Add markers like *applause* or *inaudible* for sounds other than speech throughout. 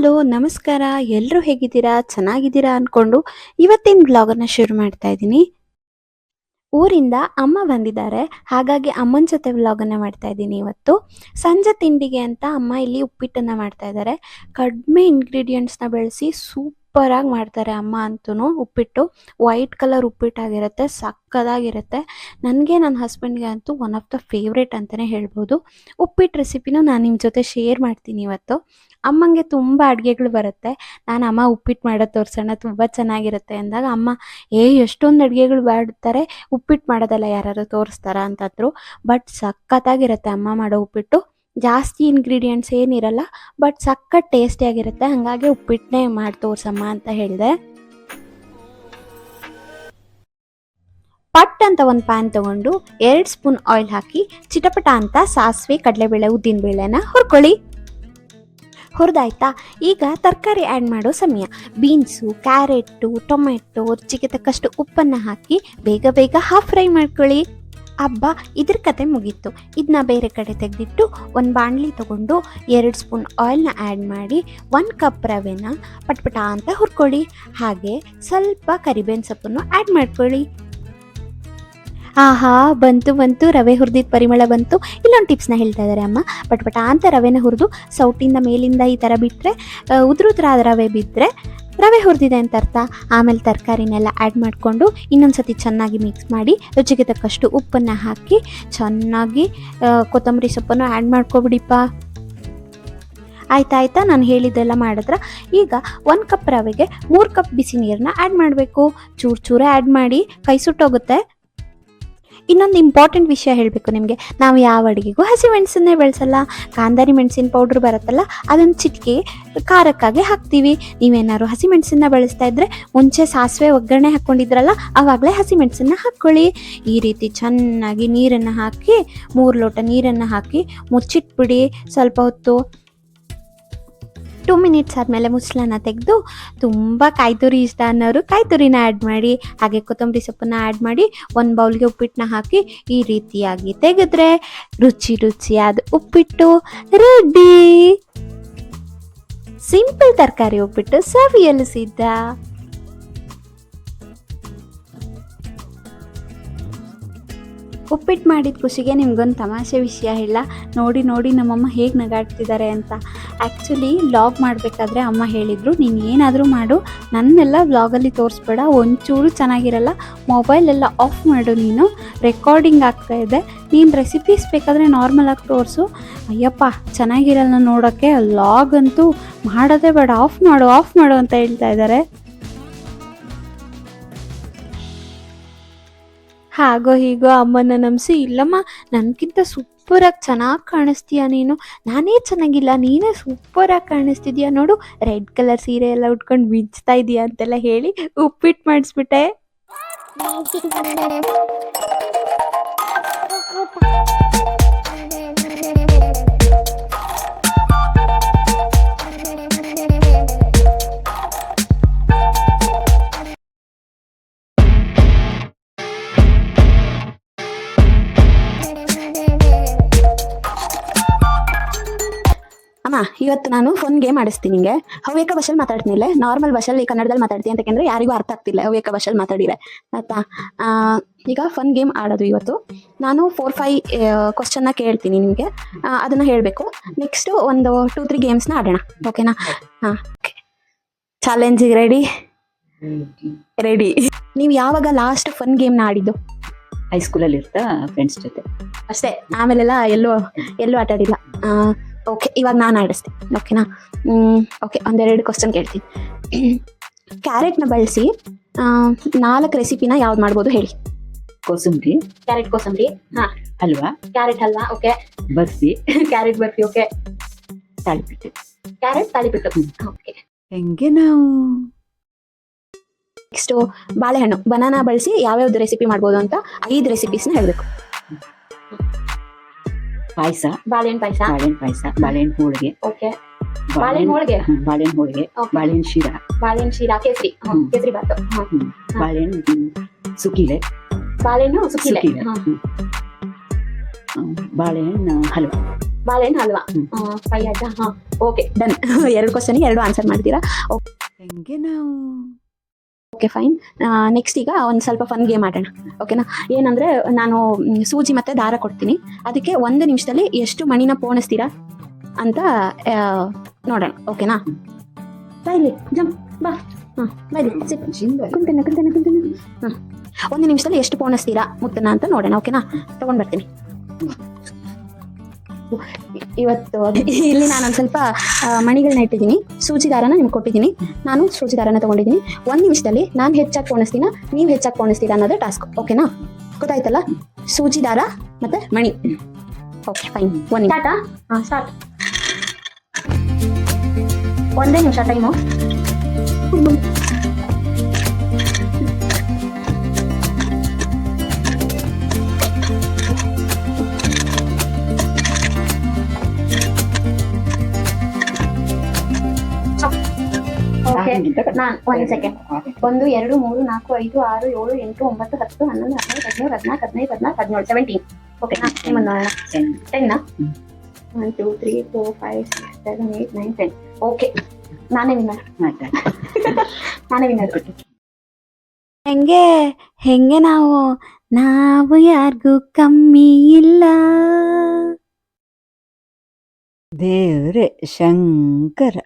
Hello, ನಮಸ್ಕಾರ. ಎಲ್ಲರೂ ಹೇಗಿದ್ದೀರಾ? ಚೆನ್ನಾಗಿದ್ದೀರಾ ಅಂದ್ಕೊಂಡು ಇವತ್ತಿನ ಬ್ಲಾಗನ್ನ ಶುರು ಮಾಡ್ತಾ ಇದ್ದೀನಿ. ಊರಿಂದ ಅಮ್ಮ ಬಂದಿದ್ದಾರೆ. ಹಾಗಾಗಿ ಅಮ್ಮನ ಜೊತೆ ವ್ಲಾಗನ್ನು ಮಾಡ್ತಾ ಇದ್ದೀನಿ ಇವತ್ತು. ಸಂಜೆ ತಿಂಡಿಗೆ ಅಂತ ಅಮ್ಮ ಇಲ್ಲಿ ಉಪ್ಪಿಟ್ಟನ್ನ ಮಾಡ್ತಾ ಇದ್ದಾರೆ. ಕಡಿಮೆ ಇಂಗ್ರೀಡಿಯೆಂಟ್ಸ್ನ ಬೆಳೆಸಿ ಸೂಪರಾಗಿ ಮಾಡ್ತಾರೆ ಅಮ್ಮ ಅಂತೂ ಉಪ್ಪಿಟ್ಟು. White colour ಉಪ್ಪಿಟ್ಟಾಗಿರುತ್ತೆ, ಸಕ್ಕದಾಗಿರುತ್ತೆ. ನನಗೆ ನನ್ನ ಹಸ್ಬೆಂಡ್ಗೆ ಅಂತೂ ಒನ್ ಆಫ್ ದ ಫೇವ್ರೇಟ್ ಅಂತಲೇ ಹೇಳ್ಬೋದು. ಉಪ್ಪಿಟ್ಟು ರೆಸಿಪಿನೂ ನಾನು ನಿಮ್ಮ ಜೊತೆ ಶೇರ್ ಮಾಡ್ತೀನಿ ಇವತ್ತು. ಅಮ್ಮಂಗೆ ತುಂಬ ಅಡುಗೆಗಳು ಬರುತ್ತೆ. ನಾನು ಅಮ್ಮ ಉಪ್ಪಿಟ್ಟು ಮಾಡೋದು ತೋರಿಸೋಣ, ತುಂಬ ಚೆನ್ನಾಗಿರುತ್ತೆ ಅಂದಾಗ ಅಮ್ಮ, ಏ, ಎಷ್ಟೊಂದು ಅಡುಗೆಗಳು ಮಾಡ್ತಾರೆ ಉಪ್ಪಿಟ್ಟು ಮಾಡೋದಲ್ಲ ಯಾರು ತೋರಿಸ್ತಾರ? ಅಂತಂದರು. ಬಟ್ ಸಖತ್ತಾಗಿರುತ್ತೆ ಅಮ್ಮ ಮಾಡೋ ಉಪ್ಪಿಟ್ಟು. ಜಾಸ್ತಿ ಇಂಗ್ರೀಡಿಯೆಂಟ್ಸ್ ಏನಿರಲ್ಲ ಬಟ್ ಸಖತ್ ಟೇಸ್ಟಿಯಾಗಿರುತ್ತೆ. ಹಾಗಾಗಿ ಉಪ್ಪಿಟ್ಟನ್ನೇ ಮಾಡಿ ತೋರಿಸಮ್ಮ ಅಂತ ಹೇಳಿದೆ. ಪಟ್ ಅಂತ ಒಂದು ಪ್ಯಾನ್ ತಗೊಂಡು, ಎರಡು ಸ್ಪೂನ್ ಆಯಿಲ್ ಹಾಕಿ, ಚಿಟಪಟ ಅಂತ ಸಾಸಿವೆ, ಕಡಲೆಬೇಳೆ, ಉದ್ದಿನಬೇಳೆನ ಹುರ್ಕೊಳ್ಳಿ. ಹುರಿದಾಯ್ತಾ? ಈಗ ತರಕಾರಿ ಆ್ಯಡ್ ಮಾಡೋ ಸಮಯ. ಬೀನ್ಸು ಕ್ಯಾರೆಟು ಟೊಮೆಟೊ ರುಚಿಗೆ ತಕ್ಕಷ್ಟು ಉಪ್ಪನ್ನು ಹಾಕಿ ಬೇಗ ಬೇಗ ಹಾಫ್ ಫ್ರೈ ಮಾಡ್ಕೊಳ್ಳಿ. ಹಬ್ಬ ಇದ್ರ ಕತೆ ಮುಗೀತು. ಇದನ್ನ ಬೇರೆ ಕಡೆ ತೆಗೆದಿಟ್ಟು ಒಂದು ಬಾಣಲಿ ತಗೊಂಡು ಎರಡು ಸ್ಪೂನ್ ಆಯಿಲ್ನ ಆ್ಯಡ್ ಮಾಡಿ ಒಂದು ಕಪ್ ರವೆನ ಪಟ್ಪಟ ಅಂತ ಹುರ್ಕೊಳ್ಳಿ. ಹಾಗೆ ಸ್ವಲ್ಪ ಕರಿಬೇವಿನ ಸೊಪ್ಪನ್ನು ಆ್ಯಡ್ ಮಾಡ್ಕೊಳ್ಳಿ. ಆಹಾ, ಬಂತು ಬಂತು, ರವೆ ಹುರಿದಿದ್ದ ಪರಿಮಳ ಬಂತು. ಇಲ್ಲೊಂದು ಟಿಪ್ಸ್ನ ಹೇಳ್ತಾ ಇದ್ದಾರೆ ಅಮ್ಮ. ಪಟ್ಪಟ ಅಂತ ರವೆನ ಹುರಿದು ಸೌಟಿಂದ ಮೇಲಿಂದ ಈ ಥರ ಬಿಟ್ಟರೆ ಉದುರುದ್ರಾದ ರವೆ ಬಿದ್ದರೆ ರವೆ ಹುರಿದಿದೆ ಅಂತ ಅರ್ಥ. ಆಮೇಲೆ ತರಕಾರಿನೆಲ್ಲ ಆ್ಯಡ್ ಮಾಡಿಕೊಂಡು ಇನ್ನೊಂದು ಸತಿ ಚೆನ್ನಾಗಿ ಮಿಕ್ಸ್ ಮಾಡಿ ರುಚಿಗೆ ತಕ್ಕಷ್ಟು ಉಪ್ಪನ್ನು ಹಾಕಿ ಚೆನ್ನಾಗಿ ಕೊತ್ತಂಬರಿ ಸೊಪ್ಪನ್ನು ಆ್ಯಡ್ ಮಾಡ್ಕೊಬಿಡಿಪ್ಪ. ಆಯ್ತಾ ಆಯ್ತಾ ನಾನು ಹೇಳಿದ್ದೆಲ್ಲ ಮಾಡಿದ್ರೆ ಈಗ ಒಂದು ಕಪ್ ರವೆಗೆ ಮೂರು ಕಪ್ ಬಿಸಿ ನೀರನ್ನ ಆ್ಯಡ್ ಮಾಡಬೇಕು. ಚೂರು ಚೂರೇ ಆ್ಯಡ್ ಮಾಡಿ. ಕೈ ಸುಟ್ಟೋಗುತ್ತೆ. ಇನ್ನೊಂದು ಇಂಪಾರ್ಟೆಂಟ್ ವಿಷಯ ಹೇಳಬೇಕು ನಿಮಗೆ. ನಾವು ಯಾವ ಅಡುಗೆಗೂ ಹಸಿ ಮೆಣಸನ್ನೇ ಬೆಳೆಸಲ್ಲ. ಕಾಂದಾರಿ ಮೆಣಸಿನ ಪೌಡ್ರ್ ಬರುತ್ತಲ್ಲ, ಅದನ್ನು ಚಿಟಿಕೆ ಖಾರಕ್ಕಾಗಿ ಹಾಕ್ತೀವಿ. ನೀವೇನಾದ್ರು ಹಸಿ ಮೆಣಸನ್ನ ಬಳಸ್ತಾ ಇದ್ರೆ, ಮುಂಚೆ ಸಾಸಿವೆ ಒಗ್ಗರಣೆ ಹಾಕ್ಕೊಂಡಿದ್ರಲ್ಲ ಆವಾಗಲೇ ಹಸಿ ಮೆಣಸನ್ನ ಹಾಕ್ಕೊಳ್ಳಿ ಈ ರೀತಿ ಚೆನ್ನಾಗಿ ನೀರನ್ನು ಹಾಕಿ, ಮೂರು ಲೋಟ ನೀರನ್ನು ಹಾಕಿ ಮುಚ್ಚಿಟ್ಬಿಡಿ. ಸ್ವಲ್ಪ ಹೊತ್ತು ಟೂ ಮಿನಿಟ್ಸ್ ಆದಮೇಲೆ ಮುಚ್ಚಳನ ತೆಗೆದು ತುಂಬ ಕಾಯ್ತುರಿ ಇಷ್ಟ ಅನ್ನೋರು ಕಾಯ್ತುರಿನ ಆ್ಯಡ್ ಮಾಡಿ, ಹಾಗೆ ಕೊತ್ತಂಬರಿ ಸೊಪ್ಪನ್ನ ಆ್ಯಡ್ ಮಾಡಿ ಒಂದು ಬೌಲ್ಗೆ ಉಪ್ಪಿಟ್ಟನ್ನ ಹಾಕಿ ಈ ರೀತಿಯಾಗಿ ತೆಗೆದ್ರೆ ರುಚಿ ರುಚಿಯಾದ ಉಪ್ಪಿಟ್ಟು ರೆಡಿ ಸಿಂಪಲ್ ತರಕಾರಿ ಉಪ್ಪಿಟ್ಟು ಸವಿಯಲು ಸಿದ್ಧ. ಉಪ್ಪಿಟ್ಟು ಮಾಡಿದ ಖುಷಿಗೆ ನಿಮ್ಗೊಂದು ತಮಾಷೆ ವಿಷಯ ಹೇಳ. ನೋಡಿ ನೋಡಿ ನಮ್ಮಮ್ಮ ಹೇಗೆ ನಗಾಡ್ತಿದ್ದಾರೆ ಅಂತ. ಆ್ಯಕ್ಚುಲಿ ವ್ಲಾಗ್ ಮಾಡಬೇಕಾದ್ರೆ ಅಮ್ಮ ಹೇಳಿದರು, ನೀನು ಏನಾದರೂ ಮಾಡು, ನನ್ನೆಲ್ಲ ವ್ಲಾಗಲ್ಲಿ ತೋರಿಸ್ಬೇಡ, ಒಂಚೂರು ಚೆನ್ನಾಗಿರಲ್ಲ ಮೊಬೈಲೆಲ್ಲ ಆಫ್ ಮಾಡು ನೀನು ರೆಕಾರ್ಡಿಂಗ್ ಆಗ್ತಾ ಇದೆ, ನೀನು ರೆಸಿಪೀಸ್ ಬೇಕಾದರೆ ನಾರ್ಮಲಾಗಿ ತೋರಿಸು. ಅಯ್ಯಪ್ಪ, ಚೆನ್ನಾಗಿರಲ್ಲ ನೋಡೋಕ್ಕೆ ವ್ಲಾಗ್ ಅಂತೂ ಮಾಡೋದೇ ಬೇಡ ಆಫ್ ಮಾಡು ಆಫ್ ಮಾಡು ಅಂತ ಹೇಳ್ತಾ ಇದ್ದಾರೆ ಹಾಗೋ ಹೀಗೋ ಅಮ್ಮನ ನಂಬಿಸಿ, ಇಲ್ಲಮ್ಮ ನನಗಿಂತ ಸೂಪರಾಗಿ ಚೆನ್ನಾಗಿ ಕಾಣಿಸ್ತೀಯ ನೀನು? ನಾನೇ ಚೆನ್ನಾಗಿಲ್ಲ, ನೀನೇ ಸೂಪರಾಗಿ ಕಾಣಿಸ್ತಿದ್ಯಾ? ನೋಡು, ರೆಡ್ ಕಲರ್ ಸೀರೆ ಎಲ್ಲ ಉಟ್ಕೊಂಡು ಮಿಂಚ್ತಾ ಇದೀಯ ಅಂತೆಲ್ಲ ಹೇಳಿ ಉಪ್ಪಿಟ್ಟು ಮಾಡಿಸ್ಬಿಟ್ಟೆ. ಇವತ್ತು ನಾನು ಫೋನ್ ಗೇಮ್ ಆಡಿಸ್ತೀನಿ ನಿಮಗೆ ಹವ್ಯಕ ಭಾಷೆಲಿ ಮಾತಾಡ್ತೀನಿಲ್ಲ ನಾರ್ಮಲ್ ಭಾಷೆಲಿ ಕನ್ನಡದಲ್ಲಿ ಮಾತಾಡ್ತೀನಿ ಅಂತ ಯಾಕೆಂದ್ರೆ ಯಾರಿಗೂ ಅರ್ಥ ಆಗ್ತಿಲ್ಲ. ಹವ್ಯಕ ಭಾಷೆಲಿ ಮಾತಾಡಿರೆ ಆಯ್ತಾ? ಈಗ ಫನ್ ಗೇಮ್ ಆಡೋದು ಇವತ್ತು. ನಾನು ಫೋರ್ ಫೈ ಕ್ವಶನ್ನ ಕೇಳ್ತೀನಿ ನಿಮಗೆ ಅದನ್ನು ಹೇಳಬೇಕು. ನೆಕ್ಸ್ಟು ಒಂದು ಟೂ ತ್ರೀ ಗೇಮ್ಸ್ನ ಆಡೋಣ. ಓಕೆನಾ ಹಾಂ ಓಕೆ ಚಾಲೆಂಜಿಗೆ ರೆಡಿ ರೆಡಿ ನೀವು ಯಾವಾಗ ಲಾಸ್ಟ್ ಫನ್ ಗೇಮ್ನ ಆಡಿದ್ದು? ಹೈಸ್ಕೂಲಲ್ಲಿ ಇರ್ತಾ ಫ್ರೆಂಡ್ಸ್ ಜೊತೆ. ಅಷ್ಟೇ. ಆಮೇಲೆಲ್ಲ ಎಲ್ಲೂ ಎಲ್ಲೂ ಆಟ ಆಡಿಲ್ಲ. ಓಕೆ ಇವಾಗ ನಾನು ಆಡಿಸ್ತೀನಿ. ಓಕೆನಾ ಓಕೆ ಒಂದೆರಡು ಕ್ವಶನ್ ಕೇಳ್ತೀನಿ. ಕ್ಯಾರೆಟ್ನ ಬಳಸಿ ನಾಲ್ಕು ರೆಸಿಪಿನ ಯಾವ್ದು ಮಾಡ್ಬೋದು ಹೇಳಿ. ಕೋಸಂಬರಿ. ಕ್ಯಾರೆಟ್ ಕೋಸಂಬರಿ? ಹಾ. ಹಲ್ವಾ. ಕ್ಯಾರೆಟ್ ಹಲ್ವಾ ಓಕೆ ಬರ್ಸಿ. *laughs* ಕ್ಯಾರೆಟ್ ಬರ್ಸಿ ಓಕೆ ತಾಳಿಬಿಟ್ಟು. ಕ್ಯಾರೆಟ್ ತಾಳಿಬಿಟ್ಟು. ಓಕೆ ಹೆಂಗೆ ನಾವು? ನೆಕ್ಸ್ಟು ಬಾಳೆಹಣ್ಣು. ಬನಾನಾ ಬಳಸಿ ಯಾವ್ಯಾವ್ದು ರೆಸಿಪಿ ಮಾಡ್ಬೋದು ಅಂತ ಐದು ರೆಸಿಪೀಸ್ನ ಹೇಳಬೇಕು. ಪಾಯಸ. ಬಾಳೆಹಣ್ಣು ಪಾಯಸ. ಬಾಳೆಹಣ್ಣು ಪಾಯಸ ಬಾಳೆಹಣ್ಣು ಹೋಳಿಗೆ. ಓಕೆ. ಬಾಳೆಹಣ್ಣು ಹೋಳಿಗೆ? ಬಾಳೆಹಣ್ಣು ಹೋಳಿಗೆ. ಬಾಳೆಹಣ್ಣು ಶಿರಾ. ಬಾಳೆಹಣ್ಣು ಶೀರಾ ಕೇಸರಿ. ಕೇಸರಿ ಬಾತು ಬಾಳೆಹಣ್ಣು ಸುಕಿಲೆ ಬಾಳೆಹಣ್ಣು ಸುಕಿಲೆ ಬಾಳೆಹಣ್ಣು ಹಲ್ವಾ. ಬಾಳೆಹಣ್ಣು ಹಲ್ವಾ. ಓಕೆ. ಡನ್. *laughs* ಎರಡು ಕ್ವಶನ್ಗೆ ಎರಡು ಆನ್ಸರ್ ಮಾಡ್ತೀರಾ? ಹೆಂಗೆ ನಾವು? ಓಕೆ ಫೈನ್ ನೆಕ್ಸ್ಟ್ ಈಗ ಒಂದು ಸ್ವಲ್ಪ ಫನ್ ಗೇಮ್ ಆಡೋಣ. ಓಕೆನಾ ಏನಂದ್ರೆ, ನಾನು ಸೂಜಿ ಮತ್ತೆ ದಾರ ಕೊಡ್ತೀನಿ. ಅದಕ್ಕೆ ಒಂದು ನಿಮಿಷದಲ್ಲಿ ಎಷ್ಟು ಮಣಿನ ಪೋಣಿಸ್ತೀರಾ ಅಂತ ನೋಡೋಣ. ಓಕೆನಾ ಇಲ್ಲಿ, ಜಂಪ್, ಬಾ. ಹಾಂ ಬಾಯ್ಲಿ ಒಂದು ನಿಮಿಷದಲ್ಲಿ ಎಷ್ಟು ಪೋಣಿಸ್ತೀರಾ ಮುತ್ತನ ಅಂತ ನೋಡೋಣ. ಓಕೆನಾ ತಗೊಂಡ್ ಬರ್ತೀನಿ. ಇ- ಇವತ್ತು *laughs* ಇಲ್ಲಿ ನಾನು ಒಂದು ಸ್ವಲ್ಪ ಮಣಿಗಳನ್ನ ಇಟ್ಟಿದ್ದೀನಿ. ಸೂಜಿ ದಾರನ ನಿಮ್ಗೆ ಕೊಟ್ಟಿದ್ದೀನಿ. ನಾನು ಸೂಜಿ ದಾರನ ತಗೊಂಡಿದ್ದೀನಿ. ಒಂದು ನಿಮಿಷದಲ್ಲಿ ನಾನು ಹೆಚ್ಚಾಗಿ ಕೋಣಿಸ್ತೀನ ನೀವು ಹೆಚ್ಚಾಗಿ ಕೋಣಿಸ್ತೀರಾ ಅನ್ನೋದೇ ಟಾಸ್ಕ್ ಓಕೆನಾ? ಗೊತ್ತಾಯ್ತಲ್ಲ? ಸೂಜಿ ದಾರ ಮತ್ತೆ ಮಣಿ. Okay fine. ಒಂದು ಹಾಂ ಸ್ಟಾರ್ಟ್. ಒಂದೇ ನಿಮಿಷ ಟೈಮು. ನಾನು ಒಂದು ಸೆಕೆಂಡ್ ಒಂದು ಎರಡು ಮೂರು ನಾಲ್ಕು ಐದು ಆರು ಏಳು ಎಂಟು ಒಂಬತ್ತು ಹತ್ತು ಹನ್ನೊಂದು ಹದಿನೈದು ಹದಿಮೂರು ಹದಿನಾಲ್ಕು ಹದಿನೈದು ಹದಿನಾಲ್ಕು ಹದಿನೇಳು ಸೆವೆಂಟೀನ್ ಓಕೆ ನಿಮ್ಮನ್ನು ನೋಡೋಣ. ಟೆನ್ನ one two three four five six seven eight nine ten okay ನಾನೇ ವಿನ್ನರ್ *laughs* ನಾನೇ ವಿನ್ನರ್ ಹೆಂಗೆ ಹೆಂಗೆ ನಾವು ನಾವು ಯಾರಿಗೂ ಕಮ್ಮಿ ಇಲ್ಲ. ದೇವ್ರೆ ಶಂಕರ.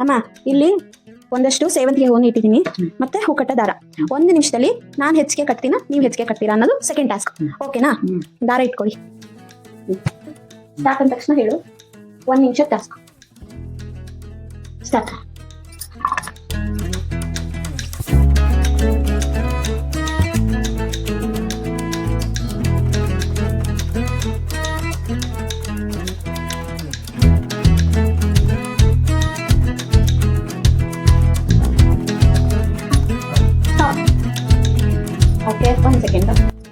ಅಮ್ಮ ಇಲ್ಲಿ ಒಂದಷ್ಟು ಸೇವಂತಿಗೆ ಹೂವನ್ನು ಇಟ್ಟಿದ್ದೀನಿ. ಮತ್ತೆ ಹೂಕಟ್ಟ ದಾರ. ಒಂದು ನಿಮಿಷದಲ್ಲಿ ನಾನು ಹೆಚ್ಚಿಗೆ ಕಟ್ತೀನ ನೀವು ಹೆಚ್ಚಿಗೆ ಕಟ್ತೀರಾ ಅನ್ನೋದು ಸೆಕೆಂಡ್ ಟಾಸ್ಕ್ ಓಕೆನಾ ದಾರ ಇಟ್ಕೊಳ್ಳಿ. ಸ್ಟಾರ್ಟ್ ಅಂದ ತಕ್ಷಣ ಹೇಳು. ಒಂದ್ ನಿಮಿಷ ಟಾಸ್ಕ್ ಸ್ಟಾರ್ಟ್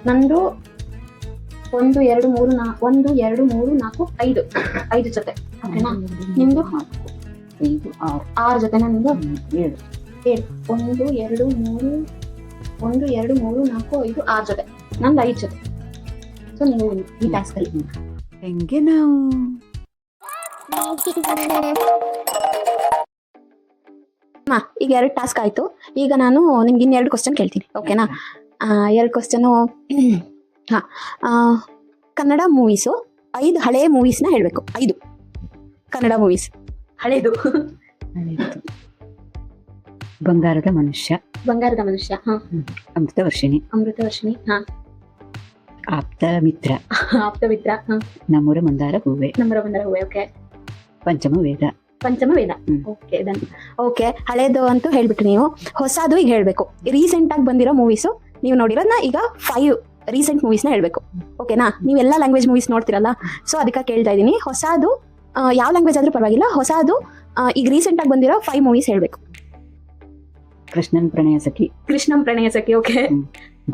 ನಂದು ಒಂದು ಎರಡು ಮೂರು ನಾ ಒಂದು ಎರಡು ಮೂರು ನಾಲ್ಕು ಐದು ಐದು ಜೊತೆ ಓಕೆನಾ ನಿಮ್ದು ಐದು ಆರು ಆರು ಜೊತೆ ನಂದು? ಏಳು. ಏಳು ಒಂದು ಎರಡು ಮೂರು ಒಂದು ಎರಡು ಮೂರು ನಾಲ್ಕು ಐದು ಆರು ಜೊತೆ ನಂದು ಐದು ಜೊತೆ. ಸೊ ನೀವು ಈ ಟಾಸ್ಕ್ ಕಲಿತೀನಿ ಹೆಂಗೆ ನಾವು? ಅಮ್ಮ, ಈಗ ಎರಡು ಟಾಸ್ಕ್ ಆಯ್ತು. ಈಗ ನಾನು ನಿಮ್ಗೆ ಇನ್ನೆರಡು ಕ್ವಶನ್ ಕೇಳ್ತೀನಿ ಓಕೆನಾ ಎರಡು ಕ್ವಶನು ಹಾಂ ಕನ್ನಡ ಮೂವೀಸು ಐದು ಹಳೆ ಮೂವೀಸ್ನ ಹೇಳಬೇಕು ಐದು. ಕನ್ನಡ ಮೂವೀಸ್ ಹಳೇದು. ಬಂಗಾರದ ಮನುಷ್ಯ. ಬಂಗಾರದ ಮನುಷ್ಯ ಹಾ. ಅಮೃತ ವರ್ಷಿಣಿ ಅಮೃತ ವರ್ಷಿಣಿ ಹಾ. ಆಪ್ತ ಮಿತ್ರ *laughs* ಆಪ್ತಮಿತ್ರ ಹಾ. ನಮ್ಮೂರ ಮಂದಾರ ಹೂವೆ. ನಮ್ಮೂರ ಮಂದಾರ ಹೂವೆ ಓಕೆ. ಪಂಚಮ ವೇದ. ಪಂಚಮ ವೇದ. Okay done. ಓಕೆ ಹಳೇದು ಅಂತೂ ಹೇಳ್ಬಿಟ್ಟು ನೀವು ಹೊಸದು ಈಗ ಹೇಳಬೇಕು. ರೀಸೆಂಟ್ ಆಗಿ ಬಂದಿರೋ ಮೂವೀಸು ನೀವು ನೋಡಿರೋದನ್ನ ಈಗ ಫೈವ್ ರೀಸೆಂಟ್ ಮೂವೀಸ್ನ ಹೇಳ್ಬೇಕು. ಓಕೆನಾ ನೀವೆಲ್ಲ ಲ್ಯಾಂಗ್ವೇಜ್ ಮೂವೀಸ್ ನೋಡ್ತಿರಲ್ಲ? ಸೊ ಅದಕ್ಕೆ ಕೇಳ್ತಾ ಇದ್ದೀನಿ ಹೊಸದು ಯಾವ ಲ್ಯಾಂಗ್ವೇಜ್ ಆದ್ರೂ ಪರವಾಗಿಲ್ಲ. ಹೊಸದು ಈಗ ರೀಸೆಂಟ್ ಆಗಿ ಬಂದಿರೋ ಫೈವ್ ಮೂವೀಸ್ ಹೇಳ್ಬೇಕು. ಕೃಷ್ಣನ್ ಪ್ರಣಯ ಸಖಿ. ಕೃಷ್ಣಂ ಪ್ರಣಯ ಸಖಿ ಓಕೆ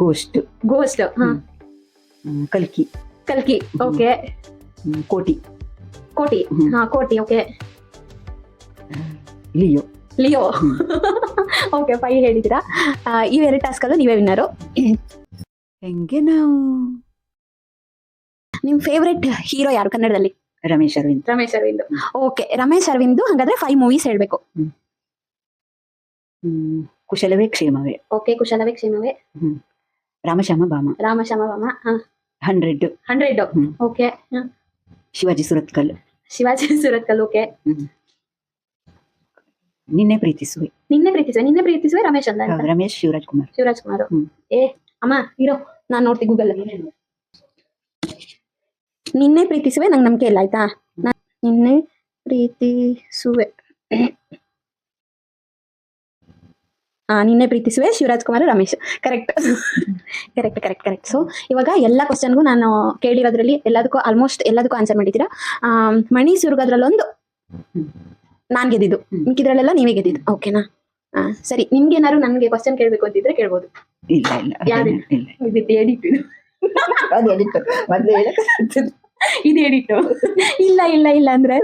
ಗೋಸ್ಟ್ ಗೋಸ್ಟ್. ಕಲ್ಕಿ. ಕಲ್ಕಿ ಓಕೆ ಕೋಟಿ. ಕೋಟಿ ಹಾ ಕೋಟಿ okay Leo. Leo. *laughs* Okay five ಹೇಳಿದ್ದೀರಾ ಇವೆರಡು ಟಾಸ್ಕ್ ಅಲ್ಲೂ ನೀವೇ ವಿನ್ನರು ಹೆಂಗೆ ನಾವು? ನಿಮ್ ಫೇವ್ರೆಟ್ ಹೀರೋ ಯಾರು ಕನ್ನಡದಲ್ಲಿ? ರಮೇಶ್ ಅರವಿಂದ್. ರಮೇಶ್ ಅರವಿಂದ್. ಓಕೆ ರಮೇಶ್ ಅರವಿಂದ್ ಹಾಗಾದ್ರೆ ಫೈವ್ ಮೂವೀಸ್ ಹೇಳ್ಬೇಕು. ಹ್ಮ್, ಕುಶಲವೇ Kshemave. Okay Kushalave Kshemave. Ramashyama Bhama Ramashyama Bhama hundred hundred ಹ್ಮ್. ಓಕೆ ಶಿವಾಜಿ ಸುರತ್ಕಲ್. ಶಿವಾಜಿ ಸುರತ್ಕಲ್ ಓಕೆ ನಿನ್ನೆ ಪ್ರೀತಿಸುವೆ. ನಿನ್ನೆ ಪ್ರೀತಿಸುವೆ. ನಿನ್ನೆ ಪ್ರೀತಿಸುವೆ ರಮೇಶ್ ಅಂತ. ರಮೇಶ್ ಶಿವರಾಜ್ ಕುಮಾರ್. ಶಿವರಾಜ್ ಕುಮಾರ್ ಹ್ಮ್. ಏ ಅಮ್ಮ ಇರೋ ನಾನ್ ನೋಡ್ತೀನಿ ಗೂಗಲ್ ನಿನ್ನೆ ಪ್ರೀತಿಸುವೆ ನಂಗೆ ನಂಬಿಕೆ ಇಲ್ಲ ಆಯ್ತಾ? ನಾನ್ ನಿನ್ನೆ ಪ್ರೀತಿಸುವೆ. ಹಾ Ninne Preethisuve Shivaraj Kumar Ramesh. Correct correct correct correct so ಇವಾಗ ಎಲ್ಲ ಕ್ವಶನ್ಗೂ ನಾನು ಕೇಳಿರೋದ್ರಲ್ಲಿ ಎಲ್ಲದಕ್ಕೂ ಆಲ್ಮೋಸ್ಟ್ ಎಲ್ಲದಕ್ಕೂ ಆನ್ಸರ್ ಮಾಡಿದ್ದೀರಾ? ಆಮ್, ಮಣಿ ಸುರುಗೋದ್ರಲ್ಲೊಂದು ನಾನ್ ಗೆದ್ದಿದ್ದು. ಮಿಕ್ಕಿದ್ರಲ್ಲೆಲ್ಲ ನೀವೇ ಗೆದ್ದಿದ್ದು. ಓಕೆನಾ ಹಾ ಸರಿ ನಿಮ್ಗೆ ಏನಾದ್ರು ನನ್ಗೆ ಕ್ವಶನ್ ಕೇಳಬೇಕು ಅಂತಿದ್ರೆ ಕೇಳ್ಬೋದು. ಇಲ್ಲ ಇಲ್ಲ? ಇಲ್ಲ ಇದು ಎಡಿಟ್ ಅದು edit. ಮೊದ್ಲು ಹೇಳಕ್ಕೆ ಆಗ್ತದೆ. ಇದು ಎಡಿಟ್ ಇಲ್ಲ ಇಲ್ಲ ಇಲ್ಲ ಅಂದ್ರೆ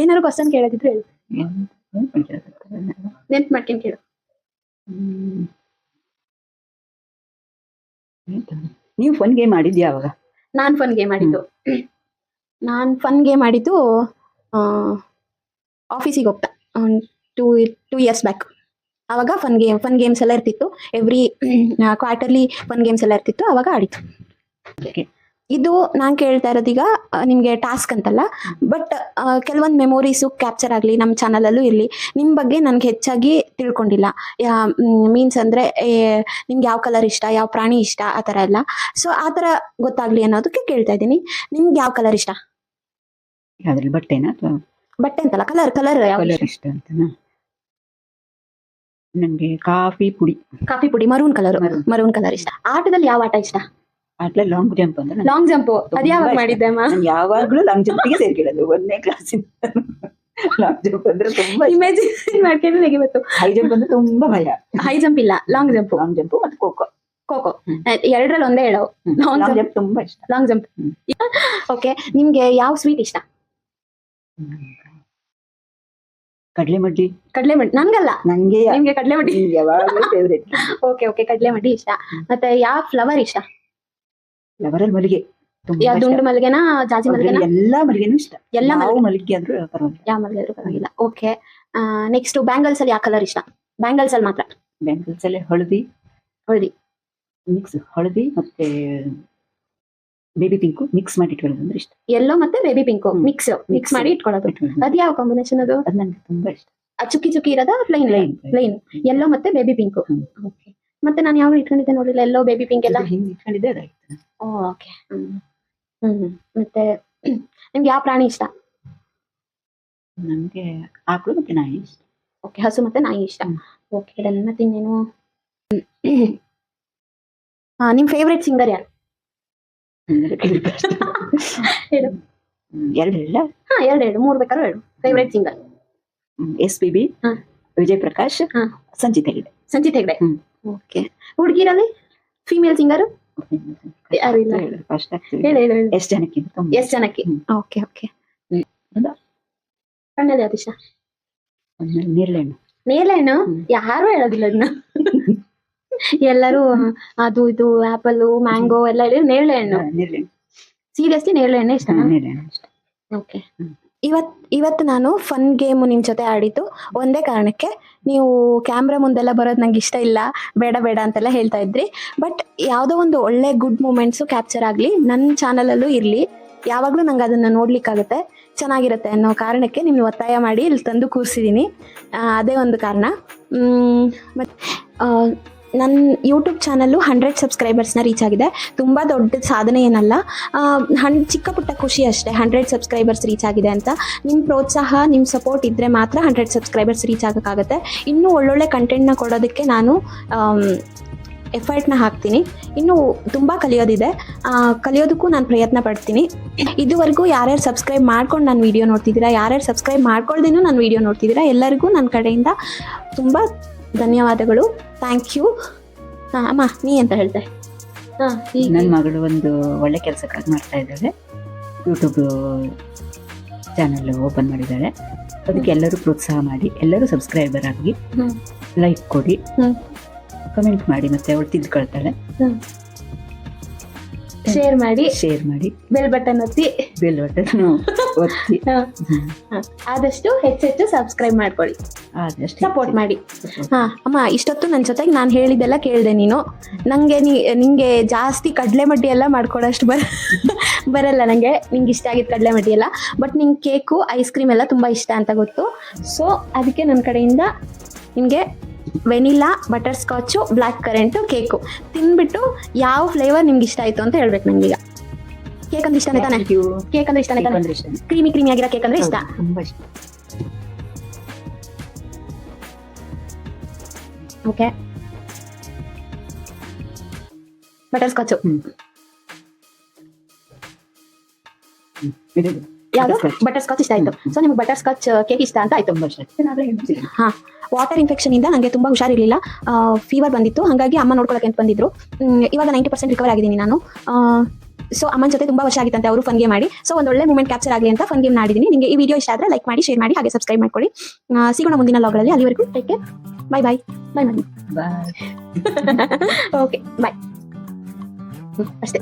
ಏನಾದ್ರು ಕ್ವಶನ್ ಕೇಳೋದಿದ್ರೆ ಹೇಳಿ. ನೆನ್ಪ್ ಮಾಡ್ಕೊಂಡು ಕೇಳು. ಹ್ಮ್. ನೀವು ಫೋನ್ ಗೇಮ್ ಮಾಡಿದ್ಯಾ ಯಾವಾಗ ನಾನ್ ಫನ್ ಗೇಮ್ ಆಡಿದ್ದು. ನಾನ್ ಫನ್ ಗೇಮ್ ಆಡಿದ್ದು ಆಫೀಸಿಗೆ ಹೋಗ್ತಾ ಟೂ ಟೂ ಇಯರ್ಸ್ ಬ್ಯಾಕ್ ಆವಾಗ ಫನ್ ಗೇಮ್ ಫನ್ ಗೇಮ್ಸ್ ಎಲ್ಲ ಇರ್ತಿತ್ತು. ಎವ್ರಿ ಕ್ವಾರ್ಟರ್ಲಿ ಫನ್ ಗೇಮ್ಸ್ ಎಲ್ಲ ಇರ್ತಿತ್ತು. ಆವಾಗ ಆಡಿತು ಇದು ನಾನು ಕೇಳ್ತಾ ಇರೋದೀಗ ನಿಮಗೆ ಟಾಸ್ಕ್ ಅಂತಲ್ಲ. ಬಟ್ ಕೆಲವೊಂದು ಮೆಮೊರೀಸು ಕ್ಯಾಪ್ಚರ್ ಆಗಲಿ ನಮ್ಮ ಚಾನಲಲ್ಲೂ ಇರಲಿ ನಿಮ್ಮ ಬಗ್ಗೆ ನನಗೆ ಹೆಚ್ಚಾಗಿ ತಿಳ್ಕೊಂಡಿಲ್ಲ. ಮೀನ್ಸ್ ಅಂದರೆ ನಿಮ್ಗೆ ಯಾವ ಕಲರ್ ಇಷ್ಟ ಯಾವ ಪ್ರಾಣಿ ಇಷ್ಟ ಆ ಥರ ಎಲ್ಲ. ಸೊ ಆ ಥರ ಗೊತ್ತಾಗಲಿ ಅನ್ನೋದಕ್ಕೆ ಕೇಳ್ತಾ ಇದ್ದೀನಿ. ನಿಮ್ಗೆ ಯಾವ ಕಲರ್ ಇಷ್ಟ? ಬಟ್ಟೆನಾ ಅಥವಾ? ಬಟ್ಟೆ ಅಂತಲ್ಲ ಕಲರ್ ಕಲರ್ ಯಾವ ಕಲರ್ ಇಷ್ಟ ಅಂತನಾ? ನಂಗೆ ಕಾಫಿ ಪುಡಿ. ಕಾಫಿ ಪುಡಿ ಮರೂನ್ ಕಲರ್. ಮರೂನ್ ಕಲರ್ ಇಷ್ಟ. ಆಟದಲ್ಲಿ ಯಾವ ಆಟ ಇಷ್ಟ? ಆಟದಲ್ಲಿ ಲಾಂಗ್ ಜಂಪ್ ಅಂದ್ರೆ ಲಾಂಗ್ ಜಂಪ್ ಅದು ಯಾವಾಗ. ಮಾಡಿದ್ದೆ ಯಾವಾಗ್ಲೂ ಲಾಂಗ್ ಜಂಪಿಗೆ ಸೇರ್ಕೊಳ್ಳೋದು ಒಂದನೇ ಕ್ಲಾಸಿಂದ ಲಾಂಗ್ ಜಂಪ್ ಅಂದ್ರೆ ತುಂಬಾ ಇಮೇಜಿನ್ ಮಾಡ್ಕೊಂಡು ನನಗೆ ಇವತ್ತು ಹೈ ಜಂಪ್ ಅಂದ್ರೆ ತುಂಬಾ ಭಯ. ಹೈ ಜಂಪ್ ಇಲ್ಲ ಲಾಂಗ್ ಜಂಪ್ ಲಾಂಗ್ ಜಂಪ್ ಮತ್ತೆ ಕೋಕೋ ಕೋಕೋ. ಎರಡರಲ್ಲಿ ಒಂದೇ ಹೇಳೋ. ಲಾಂಗ್ ಜಂಪ್ ತುಂಬಾ ಇಷ್ಟ. ಲಾಂಗ್ ಜಂಪ್ ಓಕೆ ನಿಮ್ಗೆ ಯಾವ ಸ್ವೀಟ್ ಇಷ್ಟ? ಕಡ್ಲೆ ಮಡ್ಡಿ? ಕಡಲೆ ಮಡ್ಡಿ. ನನ್ಗಲ್ಲ. ನಂಗೆ ನಿಮ್ಗೆ ಕಡಲೆ ಮಡ್ಡಿ? ಯಾವಾಗಲೂ ಫೇವ್ರೇಟ್ ಓಕೆ ಓಕೆ ಕಡಲೆ ಮಡ್ಡಿ ಇಷ್ಟ. ಮತ್ತೆ ಯಾವ ಫ್ಲವರ್ ಇಷ್ಟ? ಲವರಲ್ ಮಲ್ಲಿಗೆ. ತುಂಬಾ ಯಾವ. ದುಂಡು ಮಲ್ಲಿಗೆನಾ ಜಾಜಿ ಮಲ್ಲಿಗೆನಾ? ಎಲ್ಲಾ ಮಲ್ಲಿಗೆನೂ ಇಷ್ಟ. ಎಲ್ಲ ಮಲ್ಲಿಗೆ. ಆದ್ರೂ ಪರವಾಗಿಲ್ಲ. ಯಾವ ಮಲ್ಲಿಗೆ ಆದ್ರೂ ಪರವಾಗಿಲ್ಲ. ಓಕೆ ನೆಕ್ಸ್ಟ್ ಬ್ಯಾಂಗಲ್ಸ್ ಅಲ್ಲಿ ಯಾವ ಕಲರ್ ಇಷ್ಟ? ಬ್ಯಾಂಗಲ್ಸ್ ಅಲ್ಲಿ ಮಾತ್ರ. ಬ್ಯಾಂಗಲ್ಸ್ ಅಲ್ಲಿ ಹಳದಿ. ಹಳದಿ. ಮಿಕ್ಸ್ ಹಳದಿ ಮತ್ತೆ ಬೇಬಿ ಪಿಂಕು ಮಿಕ್ಸ್ ಮಾಡಿ ಇಟ್ಕೊಳ್ಳೋದು ಅಂದ್ರೆ ಇಷ್ಟ. ಎಲ್ಲೋ ಮತ್ತೆ ಬೇಬಿ ಪಿಂಕು ಮಿಕ್ಸ್ ಮಿಕ್ಸ್ ಮಾಡಿ ಇಟ್ಕೊಳ್ಳೋದು. ಅದು ಅದ್ ಯಾವ ಕಾಂಬಿನೇಷನ್ ಅದು? ಅದು ನಂಗೆ ತುಂಬಾ ಇಷ್ಟ. ಆ ಚುಕ್ಕಿ ಚುಕ್ಕಿ ಇರೋದ ಪ್ಲೈನ್ ಲೈನ್ ಪ್ಲೈನ್ ಎಲ್ಲೋ ಮತ್ತೆ ಬೇಬಿ ಪಿಂಕು ಹ್ಮ್. ಓಕೆ ಮತ್ತೆ ನಾನು ಯಾವ ಇಟ್ಕೊಂಡಿದ್ದೆ ನೋಡಿಲ್ಲ ಎಲ್ಲೋ ಬೇಬಿ ಪಿಂಕ್ ಎಲ್ಲ? ಹಿಂಗೆ ಇಟ್ಕೊಂಡಿದ್ದೆ ಅದಾಯ್ತು ಓಕೆ ಹ್ಮ್. ಹ್ಮ್ ಮತ್ತೆ ನಿಮ್ಗೆ ಯಾವ ಪ್ರಾಣಿ ಇಷ್ಟ? ನಮ್ಗೆ ಆಕಳು ಮತ್ತೆ ನಾಯಿ ಇಷ್ಟ. ಓಕೆ ಹಸು ಮತ್ತೆ ನಾಯಿ ಇಷ್ಟ. ಹ್ಮ್. ಓಕೆ ಡನ್ ಮತ್ತೆ ಇನ್ನೇನು? ಹಾ ನಿಮ್ ಫೇವ್ರೆಟ್ ಸಿಂಗರ್ ಯಾರು? ಹೇಳು. ಎರಡು ಹೇಳ ಹಾ ಎರಡು ಹೇಳು. ಮೂರ್ ಬೇಕಾದ್ರೂ ಹೇಳು. Favourite singer S P B ಹಾ. ವಿಜಯ್ ಪ್ರಕಾಶ್ ಹಾ. ಸಂಜಿತ್ ಹೆಗ್ಡೆ. ಸಂಚಿತ್ ಹೆಗ್ಡೆ. ಹ್ಮ್. ಓಕೆ ಹುಡುಗಿರಲ್ಲಿ ಫೀಮೇಲ್ ಸಿಂಗರ್ ಯಾರು ಇಲ್ಲ. ಫಸ್ಟ್ ಆಗ್ತದೆ ಹೇಳು ಹೇಳು ಹೇಳು. ಎಷ್ಟು ಜನಕ್ಕೆ ಅಂತ ತುಂಬ? ಎಷ್ಟ್ ಜನಕ್ಕೆ? ಹ್ಮ್. ಓಕೆ ಓಕೆ ಹೌದಾ? ಕಣ್ಣಲ್ಲಿ ನೇಲೆಹಣ್ಣು ಹ್ಮ್. ಯಾರು ಹೇಳೋದಿಲ್ಲ ಅದನ್ನ *laughs* ಎಲ್ಲರೂ ಅದು ಇದು ಆಪಲ್ ಮ್ಯಾಂಗೋ ಎಲ್ಲ ಹೇಳಿ ನೇರಳೆ ಹಣ್ಣು. ಸೀರಿಯಸ್ಲಿ ನೇರಳೆ ಹಣ್ಣು ಇಷ್ಟ. ಓಕೆ. ಇವತ್ ಇವತ್ತು ನಾನು ಫನ್ ಗೇಮ್ ನಿಮ್ ಜೊತೆ ಆಡಿದ್ದು. ಒಂದೇ ಕಾರಣಕ್ಕೆ ನೀವು ಕ್ಯಾಮ್ರಾ ಮುಂದೆಲ್ಲ ಬರೋದು ನಂಗೆ ಇಷ್ಟ ಇಲ್ಲ. ಬೇಡ ಬೇಡ ಅಂತೆಲ್ಲ ಹೇಳ್ತಾ ಇದ್ರಿ. ಬಟ್ ಯಾವುದೋ ಒಂದು ಒಳ್ಳೆ ಗುಡ್ ಮೂಮೆಂಟ್ಸು ಕ್ಯಾಪ್ಚರ್ ಆಗಲಿ ನನ್ನ ಚಾನಲಲ್ಲೂ ಇರಲಿ. ಯಾವಾಗಲೂ ನಂಗೆ ಅದನ್ನು ನೋಡ್ಲಿಕ್ಕಾಗುತ್ತೆ. ಚೆನ್ನಾಗಿರುತ್ತೆ ಅನ್ನೋ ಕಾರಣಕ್ಕೆ ನಿಮ್ಗೆ ಒತ್ತಾಯ ಮಾಡಿ ಇಲ್ಲಿ ತಂದು ಕೂರಿಸಿದ್ದೀನಿ ಅದೇ ಒಂದು ಕಾರಣ. ಮತ್ತು ನನ್ನ ಯೂಟ್ಯೂಬ್ ಚಾನಲ್ಲು ಹಂಡ್ರೆಡ್ ಸಬ್ಸ್ಕ್ರೈಬರ್ಸ್ನ ರೀಚ್ ಆಗಿದೆ. ತುಂಬ ದೊಡ್ಡ ಸಾಧನೆ ಏನಲ್ಲ ಹಣ್, ಚಿಕ್ಕ ಪುಟ್ಟ ಖುಷಿ ಅಷ್ಟೇ ಹಂಡ್ರೆಡ್ ಸಬ್ಸ್ಕ್ರೈಬರ್ಸ್ ರೀಚ್ ಆಗಿದೆ ಅಂತ. ನಿಮ್ಮ ಪ್ರೋತ್ಸಾಹ ನಿಮ್ಮ ಸಪೋರ್ಟ್ ಇದ್ದರೆ ಮಾತ್ರ ಹಂಡ್ರೆಡ್ ಸಬ್ಸ್ಕ್ರೈಬರ್ಸ್ ರೀಚ್ ಆಗೋಕ್ಕಾಗತ್ತೆ. ಇನ್ನೂ ಒಳ್ಳೊಳ್ಳೆ ಕಂಟೆಂಟ್ನ ಕೊಡೋದಕ್ಕೆ ನಾನು ಎಫರ್ಟ್ನ ಹಾಕ್ತೀನಿ. ಇನ್ನೂ ತುಂಬ ಕಲಿಯೋದಿದೆ. ಕಲಿಯೋದಕ್ಕೂ ನಾನು ಪ್ರಯತ್ನ ಪಡ್ತೀನಿ. ಇದುವರೆಗೂ ಯಾರ್ಯಾರು ಸಬ್ಸ್ಕ್ರೈಬ್ ಮಾಡ್ಕೊಂಡು ನಾನು ವೀಡಿಯೋ ನೋಡ್ತಿದ್ದೀರಾ, ಯಾರ್ಯಾರು ಸಬ್ಸ್ಕ್ರೈಬ್ ಮಾಡ್ಕೊಳ್ದೇನೂ ನಾನು ವೀಡಿಯೋ ನೋಡ್ತಿದ್ದೀರಾ, ಎಲ್ಲರಿಗೂ ನನ್ನ ಕಡೆಯಿಂದ ತುಂಬ ಧನ್ಯವಾದಗಳು. ಥ್ಯಾಂಕ್ ಯು ಹಾಂ ಅಮ್ಮ ನೀ ಅಂತ ಹೇಳ್ತೆ ಹಾಂ ನನ್ನ ಮಗಳು ಒಂದು ಒಳ್ಳೆ ಕೆಲಸಕ್ಕಾಗಿ ಮಾಡ್ತಾ ಇದ್ದಾಳೆ. ಯೂಟ್ಯೂಬ್ ಚಾನಲ್ ಓಪನ್ ಮಾಡಿದ್ದಾಳೆ. ಅದಕ್ಕೆ ಎಲ್ಲರೂ ಪ್ರೋತ್ಸಾಹ ಮಾಡಿ ಎಲ್ಲರೂ ಸಬ್ಸ್ಕ್ರೈಬರ್ ಆಗಿ ಲೈಕ್ ಕೊಡಿ. ಕಮೆಂಟ್ ಮಾಡಿ ಮತ್ತೆ ಅವಳು ತಿದ್ಕೊಳ್ತಾಳೆ. ಶೇರ್ ಮಾಡಿ. ಶೇರ್ ಮಾಡಿ. ಬೆಲ್ ಬಟನ್ ಒತ್ತಿ. ಬೆಲ್ ಬಟನ್ ಒತ್ತಿ. ಆದಷ್ಟು ಹೆಚ್ಚೆಚ್ಚು ಸಬ್ಸ್ಕ್ರೈಬ್ ಮಾಡ್ಕೊಳ್ಳಿ. ಆದಷ್ಟು ಸಪೋರ್ಟ್ ಮಾಡಿ. ಹಾ ಅಮ್ಮ ಇಷ್ಟೊತ್ತು ನನ್ನ ಜೊತೆಗೆ ನಾನು ಹೇಳಿದ್ದೆಲ್ಲ ಕೇಳಿದೆ ನೀನು. ನಂಗೆ ನೀ ನಿಂಗೆ ಜಾಸ್ತಿ ಕಡಲೆ ಮಡ್ಡಿ ಎಲ್ಲ ಮಾಡ್ಕೊಡೋಷ್ಟು ಬರ ಬರಲ್ಲ ನನಗೆ ನಿಂಗೆ ಇಷ್ಟ ಆಗಿದ್ದು ಕಡಲೆ ಮಡ್ಡಿ ಎಲ್ಲ. ಬಟ್ ನಿಂಗೆ ಕೇಕು ಐಸ್ ಕ್ರೀಮ್ ಎಲ್ಲ ತುಂಬ ಇಷ್ಟ ಅಂತ ಗೊತ್ತು. ಸೊ ಅದಕ್ಕೆ ನನ್ನ ಕಡೆಯಿಂದ ನಿಮಗೆ vanilla butterscotch black current cake. ತಿನ್ಬಿಟ್ಟು ಯಾವ ಫ್ಲೇವರ್ ನಿಮ್ಗೆ ಇಷ್ಟ ಆಯಿತು ಅಂತ ಹೇಳ್ಬೇಕು ನಂಗೀಗ. ಕೇಕ್ ಅಂದ್ರೆ ಇಷ್ಟನೇ ತಾನೆ ಕೇಕ್ ಅಂದ್ರೆ ಇಷ್ಟನೇ ತಾನೆ ಕ್ರೀಮಿ ಕ್ರೀಮಿ ಆಗಿರೋ ಕೇಕ್ ಅಂದ್ರೆ ಇಷ್ಟ ತುಂಬಾ ಇಷ್ಟ. Okay butterscotch. ಯಾವುದು? ಬಟರ್ ಸ್ಕಾಚ್ ಇಷ್ಟ ಆಯ್ತು. ಸೊ ನಿಮ್ಗೆ ಬಟರ್ ಸ್ಕಾಚ್ ಕೇಕ್ ಇಷ್ಟ ಅಂತ ಆಯ್ತು. ಹಾ. ವಾಟರ್ ಇನ್ಫೆಕ್ಷನ್ ಇಂದ ನನಗೆ ತುಂಬಾ ಹುಷಾರಿರ್ಲಿಲ್ಲ. ಫೀವರ್ ಬಂದಿತ್ತು. ಹಾಗಾಗಿ ಅಮ್ಮ ನೋಡ್ಕೊಳಕ್ಕೆ ಅಂತ ಬಂದಿದ್ರು. ಇವಾಗ ನೈಂಟಿ ಪರ್ಸೆಂಟ್ ರಿಕವರ್ ಆಗಿದ್ದೀನಿ ನಾನು. ಸೊ ಅಮ್ಮನ ಜೊತೆ ತುಂಬಾ ವರ್ಷ ಆಗಿತ್ತಂತೆ ಅವರು ಫನ್ ಗೇಮ್ ಮಾಡಿ ಸೊ ಒಂದು ಒಳ್ಳೆ ಮೂಮೆಂಟ್ ಕ್ಯಾಪ್ಚರ್ ಆಗಲಿ ಅಂತ ಫನ್ ಗೇಮ್ ಮಾಡಿದೀನಿ ನಿಮಗೆ ಈ ವಿಡಿಯೋ ಇಷ್ಟ ಆದ್ರೆ ಲೈಕ್ ಮಾಡಿ ಶೇರ್ ಮಾಡಿ ಹಾಗೆ ಸಬ್ಸ್ಕ್ರೈಬ್ ಮಾಡ್ಕೊಳ್ಳಿ. ಸಿಗೋಣ ಮುಂದಿನ ಲಾಗ್ಗಳಲ್ಲಿ ಅಲ್ಲಿವರೆಗೂ take care bye bye bye ಮಾಡಿ. ಓಕೆ ಬಾಯ್ ಅಷ್ಟೇ.